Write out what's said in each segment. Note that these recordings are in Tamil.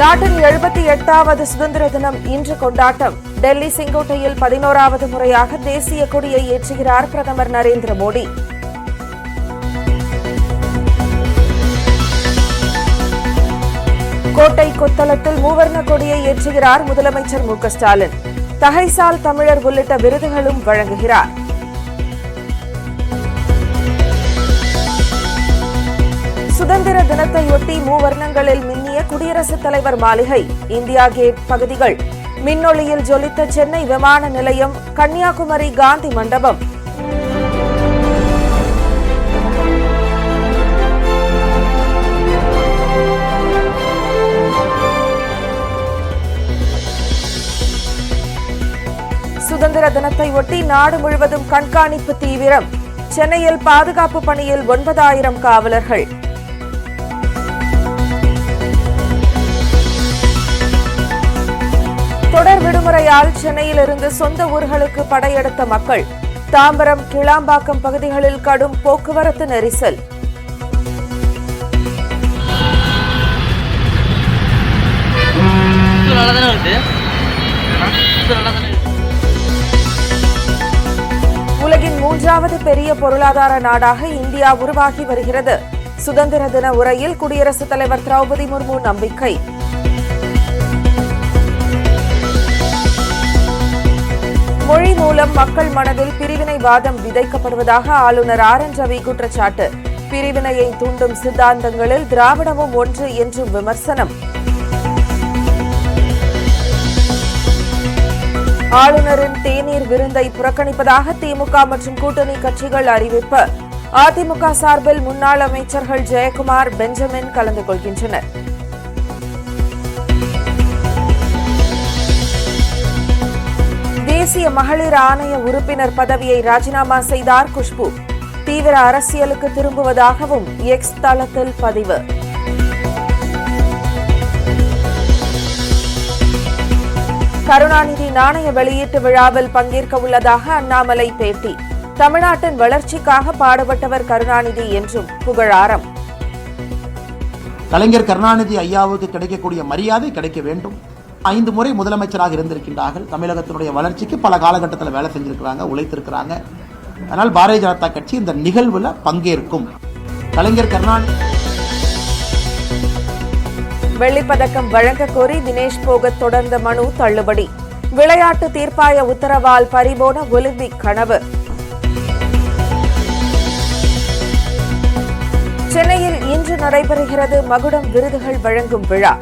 நாட்டின் எழுபத்தி எட்டாவது சுதந்திர தினம் இன்று கொண்டாட்டம். டெல்லி செங்கோட்டையில் பதினோராவது முறையாக தேசிய கொடியை ஏற்றுகிறார் பிரதமர் நரேந்திர மோடி. கோட்டை கொத்தளத்தில் மூவர்ண கொடியை ஏற்றுகிறார் முதலமைச்சர் மு ஸ்டாலின். தகைசால் தமிழர் உள்ளிட்ட விருதுகளும் வழங்குகிறார். சுதந்திர தினத்தையொட்டி மூவர்ணங்களில் மின்னிய குடியரசுத் தலைவர் மாளிகை இந்தியா கேட் பகுதிகள். மின்னொளியில் ஜொலித்த சென்னை விமான நிலையம் கன்னியாகுமரி காந்தி மண்டபம். சுதந்திர தினத்தை ஒட்டி நாடு முழுவதும் கண்காணிப்பு தீவிரம். சென்னையில் பாதுகாப்பு பணியில் ஒன்பதாயிரம் காவலர்கள். விடுமுறையால் சென்னையிலிருந்து சொந்த ஊர்களுக்கு படையெடுத்த மக்கள் தாம்பரம் கிளாம்பாக்கம் பகுதிகளில் கடும் போக்குவரத்து நெரிசல். உலகின் மூன்றாவது பெரிய பொருளாதார நாடாக இந்தியா உருவாகி வருகிறது. சுதந்திர தின உரையில் குடியரசுத் தலைவர் திரௌபதி முர்மு நம்பிக்கை. மொழி மூலம் மக்கள் மனதில் பிரிவினைவாதம் விதைக்கப்படுவதாக ஆளுநர் ஆர் என் ரவி குற்றச்சாட்டு. பிரிவினையை தூண்டும் சித்தாந்தங்களில் திராவிடமும் ஒன்று என்று விமர்சனம். ஆளுநரின் தேநீர் விருந்தை புறக்கணிப்பதாக திமுக மற்றும் கூட்டணி கட்சிகள் அறிவிப்பு. அதிமுக சார்பில் முன்னாள் அமைச்சர்கள் ஜெயக்குமார் பெஞ்சமின் கலந்து கொள்கின்றனர். தேசிய மகளிர் ஆணைய உறுப்பினர் பதவியை ராஜினாமா செய்தார் குஷ்பு. தீவிர அரசியலுக்கு திரும்புவதாகவும் எக்ஸ் தளத்தில் பதிவு. கருணாநிதி நாணய வெளியீட்டு விழாவில் பங்கேற்க உள்ளதாக அண்ணாமலை பேட்டி. தமிழ்நாட்டின் வளர்ச்சிக்காக பாடுபட்டவர் கருணாநிதி என்றும் புகழாரம் கலைஞர் கருணாநிதி ஐயாவுக்கு கிடைக்கக்கூடிய மரியாதை கிடைக்க வேண்டும். ஐந்து முறை முதலமைச்சராக இருந்திருக்கின்றார்கள். தமிழகத்தினுடைய வளர்ச்சிக்கு பல காலகட்டத்தில் வேலை செஞ்சிருக்கிறாங்க உழைத்திருக்கிறாங்க. அதனால் பாரதிய ஜனதா கட்சி இந்த நிகழ்வுல பங்கேற்கும். கலைஞர் கருணாநிதி. வெள்ளிப்பதக்கம் வழங்க கோரி தினேஷ் போகத் தொடர்ந்த மனு தள்ளுபடி. விளையாட்டு தீர்ப்பாய உத்தரவால் பறிபோன ஒலிம்பிக் கனவு. சென்னையில் இன்று நடைபெறுகிறது மகுடம் விருதுகள் வழங்கும் விழா.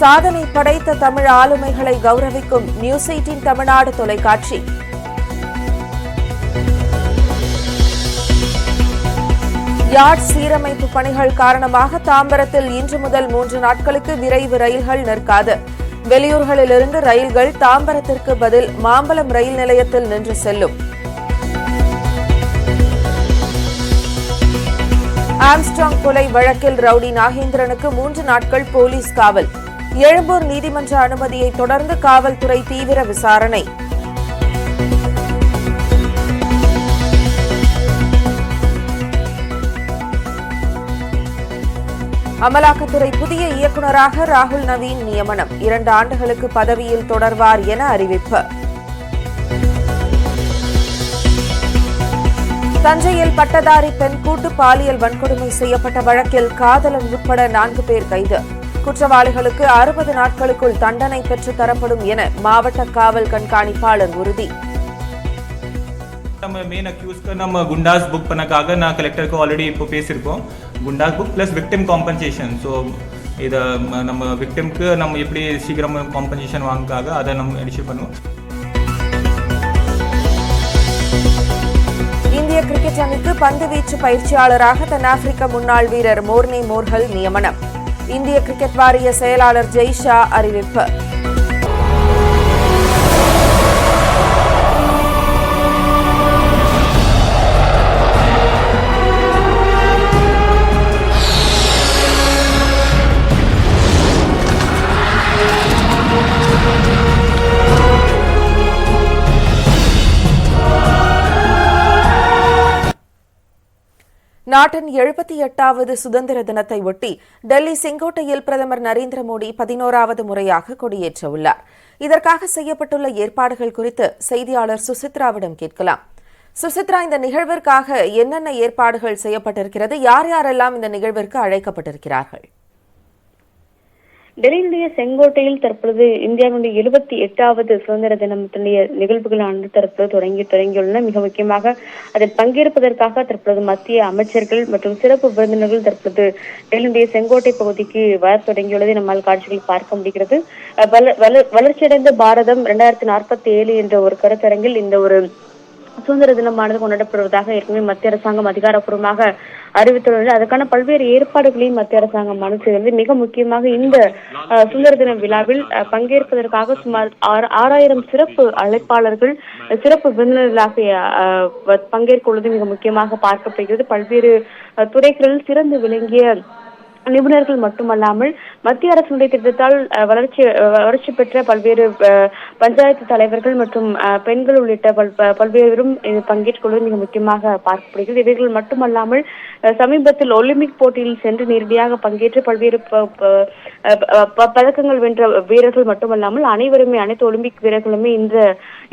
சாதனை படைத்த தமிழ் ஆளுமைகளை கௌரவிக்கும் நியூஸ் எயிட்டின் தமிழ்நாடு தொலைக்காட்சி. யார்ட் சீரமைப்பு பணிகள் காரணமாக தாம்பரத்தில் இன்று முதல் மூன்று நாட்களுக்கு விரைவு ரயில்கள் நிற்காது. வெளியூர்களிலிருந்து ரயில்கள் தாம்பரத்திற்கு பதில் மாம்பலம் ரயில் நிலையத்தில் நின்று செல்லும். ஆம்ஸ்ட்ராங் கொலை வழக்கில் ரவுடி நாகேந்திரனுக்கு மூன்று நாட்கள் போலீஸ் காவல். எழும்பூர் நீதிமன்ற அனுமதியை தொடர்ந்து காவல்துறை தீவிர விசாரணை. அமலாக்கத்துறை புதிய இயக்குநராக ராகுல் நவீன் நியமனம். இரண்டு ஆண்டுகளுக்கு பதவியில் தொடர்வார் என அறிவிப்பு. தஞ்சையில் பட்டதாரி பெண் கூட்டு பாலியல் வன்கொடுமை செய்யப்பட்ட வழக்கில் காதலன் உட்பட நான்கு பேர் கைது. குற்றவாளிகளுக்கு அறுபது நாட்களுக்குள் தண்டனை பெற்று தரப்படும் என மாவட்ட காவல் கண்காணிப்பாளர் உறுதி. நம்ம மெயின் அக்யூஸ்க்கு நம்ம குண்டாஸ் புக் பண்ணக்காக நான் கலெக்டருக்கு ஆல்ரெடி இப்போ பேசியிருக்கோம். Goondas book plus victim compensation so இதை நம்ம விக்டிம்க்கு நம்ம எப்படி சீக்கிரம் காம்பன்சேஷன் வாங்கக்காக அதை நம்ம இஷ்யூ பண்ணுவோம். இந்திய கிரிக்கெட் அணிக்கு பந்து வீச்சு பயிற்சியாளராக தென்னாப்பிரிக்க முன்னாள் வீரர் மோர்னே மோர்ஹல் நியமனம். இந்திய கிரிக்கெட் வாரிய செயலாளர் ஜெய்ஷா அறிவிப்பு. நாட்டின் எழுபத்தி எட்டாவது சுதந்திர தினத்தை ஒட்டி டெல்லி செங்கோட்டையில் பிரதமர் நரேந்திர மோடி பதினோராவது முறையாக கொடியேற்ற உள்ளார் இதற்காக செய்யப்பட்டுள்ள ஏற்பாடுகள் குறித்து செய்தியாளர் சுசித்ராவிடம் கேட்கலாம். சுசித்ரா இந்த நிகழ்விற்காக என்னென்ன ஏற்பாடுகள் செய்யப்பட்டிருக்கிறது? யார் யாரெல்லாம் இந்த நிகழ்விற்கு அழைக்கப்பட்டிருக்கிறார்கள்? டெல்லியினுடைய செங்கோட்டையில் தற்பொழுது இந்தியாவினுடைய எழுபத்தி எட்டாவது சுதந்திர தினத்தினுடைய நிகழ்வுகளானது தற்போது தொடங்கி தொடங்கியுள்ளன. மிக முக்கியமாக அதில் பங்கேற்பதற்காக தற்பொழுது மத்திய அமைச்சர்கள் மற்றும் சிறப்பு விருந்தினர்கள் தற்பொழுது டெல்லியினுடைய செங்கோட்டை பகுதிக்கு வர தொடங்கியுள்ளதை. நம்மால் காட்சிகள் பார்க்க முடிகிறது. அஹ் வள- வள- வளர்ச்சியடைந்த பாரதம் இரண்டாயிரத்தி நாற்பத்தி ஏழு என்ற ஒரு கருத்தரங்கில் இந்த ஒரு சுதந்திர தினமானது கொண்டாடப்படுவதாக ஏற்கனவே மத்திய அரசாங்கம் அதிகாரப்பூர்வமாக அறிவித்துள்ளது. அதற்கான பல்வேறு ஏற்பாடுகளையும் மத்திய அரசாங்கம் மனு மிக முக்கியமாக இந்த சுதந்திர தின விழாவில் அஹ், பங்கேற்பதற்காக சுமார் ஆறு- ஆறாயிரம் சிறப்பு அழைப்பாளர்கள் சிறப்பு விருந்தினர்களாக பங்கேற்க உள்ளது மிக முக்கியமாக பார்க்கப்படுகிறது. பல்வேறு துறைகளில் சிறந்து விளங்கிய நிபுணர்கள் மட்டுமல்லாமல் மத்திய அரசினுடைய திட்டத்தால் அஹ், வளர்ச்சி அஹ், வளர்ச்சி பெற்ற பல்வேறு பஞ்சாயத்து தலைவர்கள் மற்றும் அஹ், பெண்கள் உள்ளிட்ட பல் பல்வேறும் பங்கேற்றுக்கொள்வது மிக முக்கியமாக பார்க்கப்படுகிறது. இவர்கள் மட்டுமல்லாமல் சமீபத்தில் ஒலிம்பிக் போட்டியில் சென்று நேரடியாக பங்கேற்று பல்வேறு பதக்கங்கள் வென்ற வீரர்கள் மட்டுமல்லாமல் அனைவருமே அனைத்து ஒலிம்பிக் வீரர்களுமே இந்த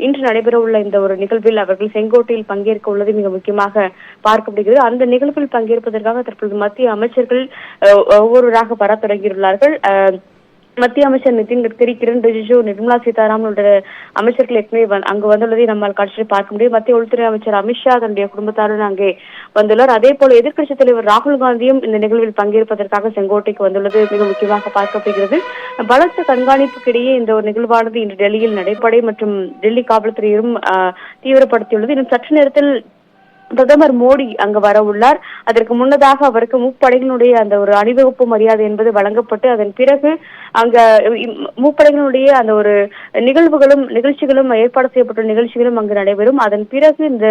இன்று நடைபெறவுள்ள இந்த ஒரு நிகழ்வில் அவர்கள் செங்கோட்டையில் பங்கேற்க உள்ளது மிக முக்கியமாக பார்க்கப்படுகிறது. அந்த நிகழ்வில் பங்கேற்பதற்காக தற்பொழுது மத்திய அமைச்சர்கள் அஹ், ஒவ்வொருவராக வர தொடங்கியுள்ளார்கள் மத்திய அமைச்சர் நிதின் கட்கரி கிரண் ரிஜிஜு நிர்மலா சீதாராமன் உள்ள அமைச்சர்கள் ஏற்கனவே அங்கு வந்துள்ளதை நம்மால் காட்சியில் பார்க்க முடியும். மத்திய உள்துறை அமைச்சர் அமித்ஷா தன்னுடைய குடும்பத்தாருடன் அங்கே வந்துள்ளார். அதே போல எதிர்க்கட்சித் தலைவர் ராகுல் காந்தியும் இந்த நிகழ்வில் பங்கேற்பதற்காக செங்கோட்டைக்கு வந்துள்ளது மிக முக்கியமாக பார்க்கப்படுகிறது. பலத்த கண்காணிப்புக்கிடையே இந்த ஒரு நிகழ்வானது இன்று டெல்லியில் நடைபடை மற்றும் டெல்லி காவல்துறையும் தீவிரப்படுத்தியுள்ளது. இன்னும் சற்று நேரத்தில் பிரதமர் மோடி அங்கு வர உள்ளார். அதற்கு முன்னதாக அவருக்கு முப்படைகளுடைய அந்த ஒரு அணிவகுப்பு மரியாதை என்பது வழங்கப்பட்டு அதன் பிறகு அங்க முப்படைகளுடைய அந்த ஒரு நிகழ்வுகளும் நிகழ்ச்சிகளும் ஏற்பாடு செய்யப்பட்ட நிகழ்ச்சிகளும் அங்கு நடைபெறும். அதன் பிறகு இந்த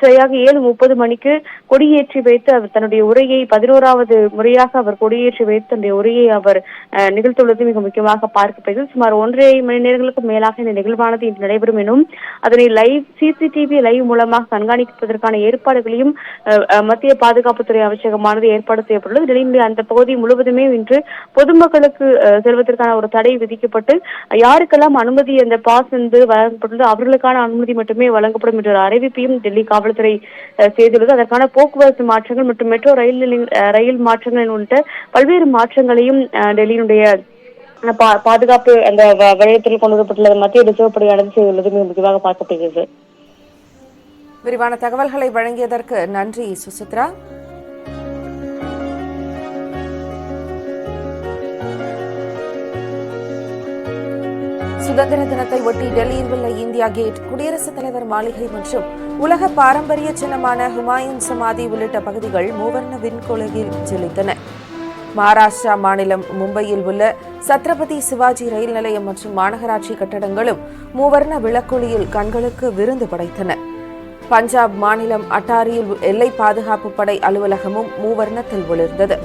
சரியாக ஏழு முப்பது மணிக்கு கொடியேற்றி வைத்து அவர் தன்னுடைய உரையை பதினோராவது முறையாக அவர் கொடியேற்றி வைத்து தன்னுடைய உரையை அவர் அஹ், நிகழ்த்துள்ளது மிக முக்கியமாக பார்க்கப்பட்டது. சுமார் ஒன்றரை மணி நேரங்களுக்கு மேலாக இந்த நிகழ்வானது இன்று நடைபெறும் எனும் அதனை லைவ் சிசிடிவி லைவ் மூலமாக கண்காணிப்பதற்கான ஏற்பாடுகளையும் மத்திய பாதுகாப்புத்துறை அமைச்சகமானது ஏற்பாடு செய்யப்பட்டுள்ளது. டெல்லியினுடைய அந்த பகுதி முழுவதுமே இன்று பொதுமக்களுக்கு செல்வதற்கான ஒரு தடை விதிக்கப்பட்டு யாருக்கெல்லாம் அனுமதி அந்த பாஸ் வந்து வழங்கப்பட்டுள்ளது அவர்களுக்கான அனுமதி மட்டுமே வழங்கப்படும் என்ற ஒரு அறிவிப்பையும் டெல்லி காவல்துறை அஹ், செய்துள்ளது. அதற்கான போக்குவரத்து மாற்றங்கள் மற்றும் மெட்ரோ ரயில் ரயில் மாற்றங்கள் உள்ளிட்ட பல்வேறு மாற்றங்களையும் அஹ், டெல்லியினுடைய பா- பாதுகாப்பு அந்த வளையத்தில் கொண்டு வரப்பட்டுள்ளது. மத்திய ரிசர்வ் படையானது செய்துள்ளது. மிக முக்கியமாக பார்க்கப்படுகிறது விரிவான தகவல்களை வழங்கியதற்கு நன்றி சுசித்ரா. சுதந்திர தினத்தை ஒட்டி டெல்லியில் உள்ள இந்தியா கேட் குடியரசுத் தலைவர் மாளிகை மற்றும் உலக பாரம்பரிய சின்னமான ஹுமாயூன் சமாதி உள்ளிட்ட பகுதிகள் மூவர்ண விண்கொலகில் ஜொலித்தன. மகாராஷ்டிரா மாநிலம் மும்பையில் உள்ள சத்ரபதி சிவாஜி ரயில் நிலையம் மற்றும் மாநகராட்சி கட்டடங்களும் மூவர்ண விளக்கொலியில் கண்களுக்கு விருந்து படைத்தன. பஞ்சாப் மாநிலம் அட்டாரியில் எல்லை பாதுகாப்பு படை அலுவலகமும் மூவர்ணத்தில் ஒளிர்ந்தது.